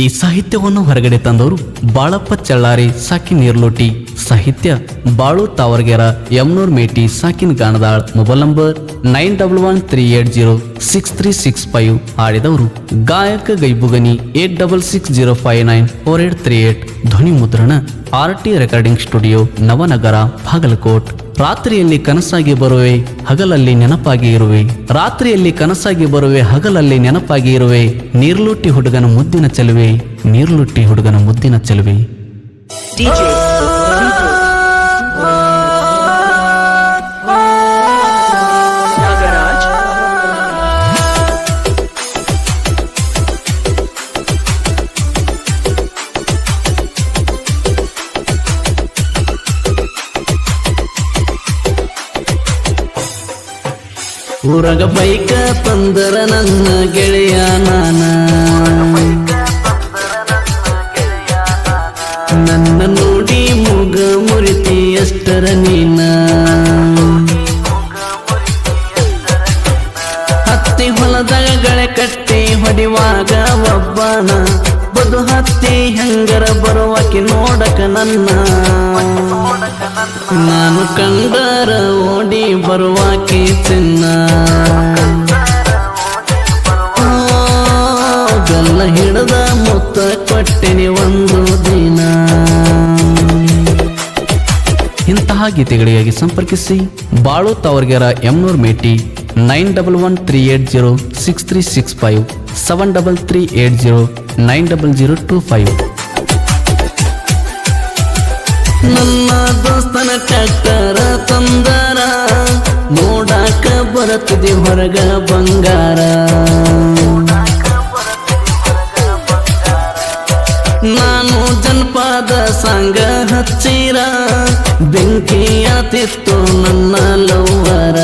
ಈ ಸಾಹಿತ್ಯವನ್ನು ಹೊರಗಡೆ ತಂದವರು ಬಾಳಪ್ಪ ಚಳ್ಳಾರಿ ಸಾಕಿ ನೀರ್ಲೋಟಿ. ಸಾಹಿತ್ಯ Balu Tavargera Yamnur Meti ಸಾಕಿನ್ Ganadal mobile number nine double one three eight zero six three six five ಆಡಿದವರು ಗಾಯಕ ಗೈಬುಗನಿ eight double six zero five nine four eight three eight ಧ್ವನಿ ಮುದ್ರಣ R T recording studio Navanagar, Bagalkot. ರಾತ್ರಿಯಲ್ಲಿ ಕನಸಾಗಿ ಬರುವೆ, ಹಗಲಲ್ಲಿ ನೆನಪಾಗಿ ಇರುವೆ. ರಾತ್ರಿಯಲ್ಲಿ ಕನಸಾಗಿ ಬರುವೆ, ಹಗಲಲ್ಲಿ ನೆನಪಾಗಿ ಇರುವೆ. ನೀರ್ಲುಟ್ಟಿ ಹುಡುಗನ ಮುದ್ದಿನ ಚೆಲುವೆ, ನೀರ್ಲುಟ್ಟಿ ಹುಡುಗನ ಮುದ್ದಿನ ಚೆಲುವೆ. ಊರಗ ಬೈಕ ತಂದರ ನನ್ನ ಗೆಳೆಯ ನಾನ. ನನ್ನ ನೋಡಿ ಮುಗ ಮುರಿತಿ ಎಷ್ಟರ ನೀನ. ಹತ್ತಿ ಹೊಲದಾಗ ಗಳೆ ಕಟ್ಟಿ ಹೊಡಿವಾಗ ಒಬ್ಬನ. ಬದು ಹತ್ತಿ ಹೆಂಗರ ಬರುವಕ್ಕೆ ನೋಡಕ ನನ್ನ. ನಾನು ಕಂಡರ ಓಡಿ ಬರುವಾಕಿ ಚಿನ್ನ ಕೊಟ್ಟಿನಿ ಒಂದು ದಿನ. ಇಂತಹ ಗೀತೆಗಳಿಗಾಗಿ ಸಂಪರ್ಕಿಸಿ Balu Tavargera Yamnur Meti nine double one three eight zero six three six five seven double three eight zero nine double zero two five. ನನ್ನ ದೋಸ್ತನ ಕಟ್ಟರ ತಂದರ ನೋಡಾಕ ಬರತಿದೆ ಹೊರಗ ಬಂಗಾರ. ಸಂಘ ಹಚ್ಚಿರ, ಬೆಂಕಿಯಾತಿತ್ತು ನನ್ನ ಲವ್ವರ.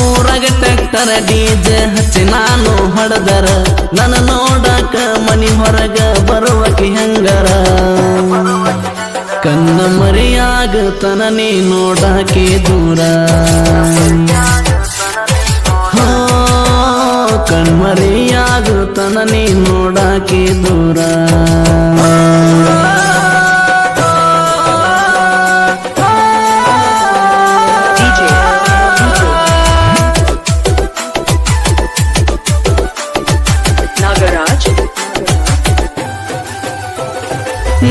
ಊರಾಗ ಟ್ಯಾಕ್ಟರ ಡಿಜೆ ಹಚ್ಚಿ ನಾನು ಹೊಡೆದರ. ನನ್ನ ನೋಡಾಕ ಮನಿ ಹೊರಗ ಬರುವಕಿ ಹೆಂಗರ. ಕನ್ನ ಮರಿಯಾಗತನ ನೀ ನೋಡಾಕೆ ದೂರ. ಕಣ್ಮರಿಯಾಗುತ್ತನ ನೀ ನೋಡಾಕಿ ದೂರ.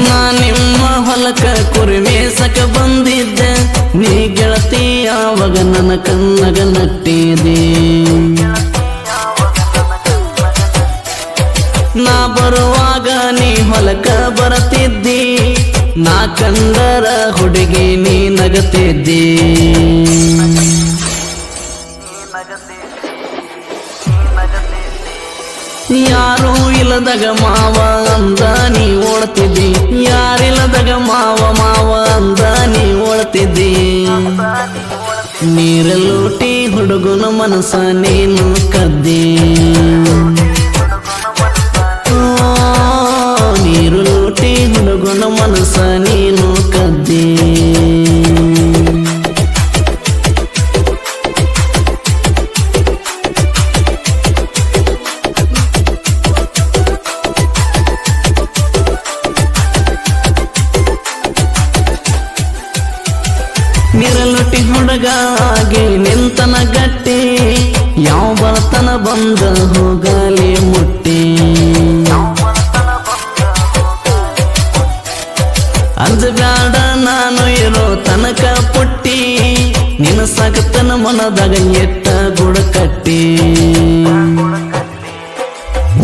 ನಾ ನಿಮ್ಮ ಹೊಲಕ ಕುರಿ ಮೇಸಕ ಬಂದಿದ್ದ. ನೀ ಗೆಳತಿ ಯಾವಾಗ ನನ್ನ ಕನ್ನಗ ನಟ್ಟಿದೆ. ಬರುವಾಗ ನೀ ಹೊಲಕ ಬರತಿದ್ದಿ? ನಾ ಕಂದರ ಹುಡುಗಿ ನೀ ನಗತಿದ್ದಿ? ಯಾರು ಇಲ್ಲದಾಗ ಮಾವ ಅಂದ ನೀ ಓಡ್ತಿದ್ದಿ. ಯಾರಿಲ್ಲದಾಗ ಮಾವ ಮಾವ ಅಂದ ನೀ ಓಡ್ತಿದ್ದಿ. ನೀರಲ್ಲೂಟಿ ಹುಡುಗನ ಮನಸ್ಸ ನೀನು ಕದ್ದಿ ಲೂಟಿ ಮನಸ ನೀನು ಕದ್ದಿ. ನಿರಲೊಟ್ಟಿ ಹುಡುಗಾಗಿ ನಿಂತನ ಗಟ್ಟಿ ಯಾವ ಬರ್ತನ ಬಂದ ಹೋಗಲಿ ಮನದಾಗ ಎತ್ತ ಗುಡ ಕಟ್ಟಿ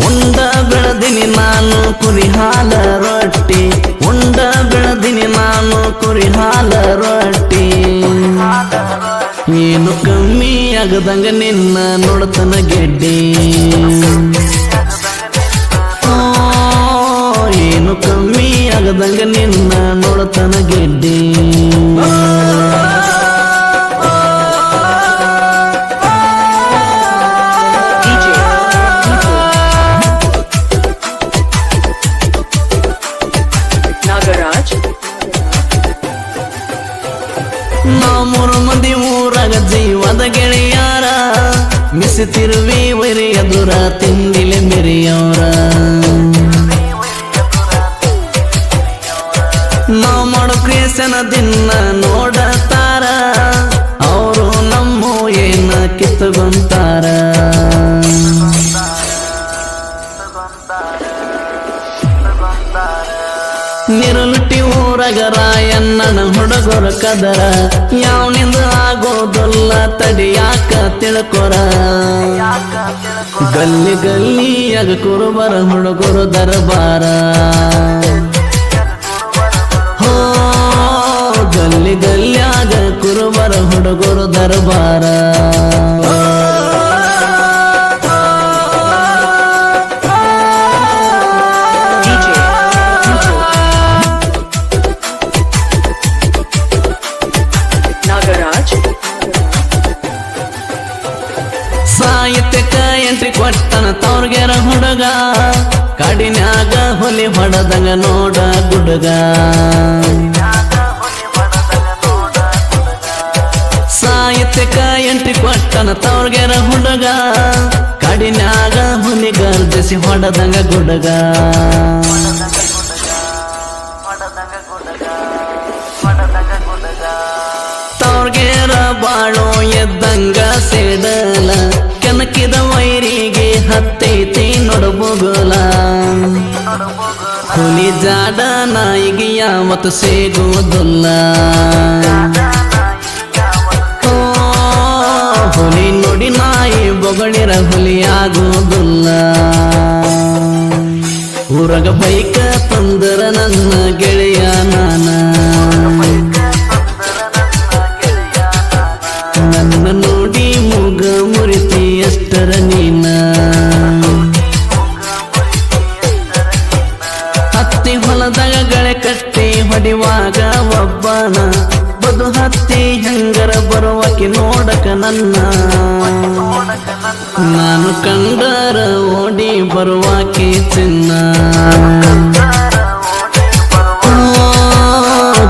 ಉಂಡ ಬೆಳದಿನಿ ನಾನು ಕುರಿ ಹಾಲ ರೊಟ್ಟಿ. ಉಂಡ ಬೆಳದಿನಿ ನಾನು ಕುರಿ ಹಾಲ ರೊಟ್ಟಿ. ಏನು ಕಮ್ಮಿ ಆಗದಂಗ ನಿನ್ನ ನೋಡತನ ಗೆಡ್ಡಿ. ವೈರಿ ಎದುರ ತಿಂದಿಲೆ ಮೆರೆಯವರ ನಾವು ಮಾಡೋ ಕ್ರೇಸನ ದಿನ ನೋಡತಾರ ಅವರು ನಮ್ಮ ಏನ ಕಿತ್ತುಗೊಂತಾರ ನಿರುಳುಟ್ಟಿ ಊರಗ ರಾಯಣ್ಣನ ಹುಡುಗರ ಕದರ. ಯಾವನಿಂದ ಆಗೋದಲ್ಲ ತಡಿಯಾಕ ತಿಳ್ಕೊರ. ಗಲ್ಲಿ ಗಲ್ಲಿಯಾಗ ಕುರುಬರ ಹುಡುಗರು ದರಬಾರ. ಹೋ, ಗಲ್ಲಿ ಗಲ್ಲಿಯಾಗ ಕುರುಬರ ಹುಡುಗರು ದರ್ಬಾರ. ಕೊಟ್ಟನ ತವ್ರಿಗೆರ ಹುಡುಗ, ಕಾಡಿನ್ಯಾಗ ಹೊಲಿ ಹೊಡೆದಂಗ ನೋಡ ಗುಡುಗ. ಸಾಹಿತ್ಯಕ ಎಂಟ್ರಿ ಕೊಟ್ಟನ ತವ್ರಿಗೆರ ಹುಡುಗ, ಕಾಡಿನ್ಯಾಗ ಹುಲಿ ಗರ್ಜಿಸಿ ಹೊಡೆದಂಗ ಗುಡುಗ. ಬಾಳೋ ಎದ್ದಂಗ ಸೇಡಲ ಕೆನಕಿದ ವೈರಿಗೆ ಹತ್ತೈತಿ ನೋಡಬೋಗಲ ಹುಲಿ ಜಾಡ ನಾಯಿಗೆ ಯಾವತ್ತು ಸೇಗುವುದಿಲ್ಲ ಹುಲಿ ನೋಡಿ ನಾಯಿ ಬೊಗಳಿರ ಹುಲಿ ಆಗುವುದಿಲ್ಲ ಊರಗ ಬೈಕ ಹೊಡಿವಾಗ ಒಬ್ಬನ ಬದು ಹತ್ತಿ ಹೆಂಗರ ಬರುವಕಿ ನೋಡಕ ನನ್ನ. ನಾನು ಕಂಡರ ಓಡಿ ಬರುವಾಕಿ ಚಿನ್ನ.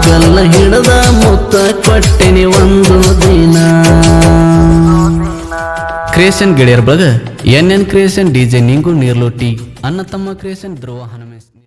ಗಲ್ಲ ಹಿಡದ ಮುತ್ತ ಕೊಟ್ಟಿನಿ ಒಂದು ದಿನ. ಕ್ರಿಯೇಷನ್ ಗೆಳೆಯರ್ ಬಳಗ N N creation DJ Ningu Nirloti ಅನ್ನ ತಮ್ಮ ಕ್ರಿಯೇಷನ್ ಧ್ರುವ ಹನುಮ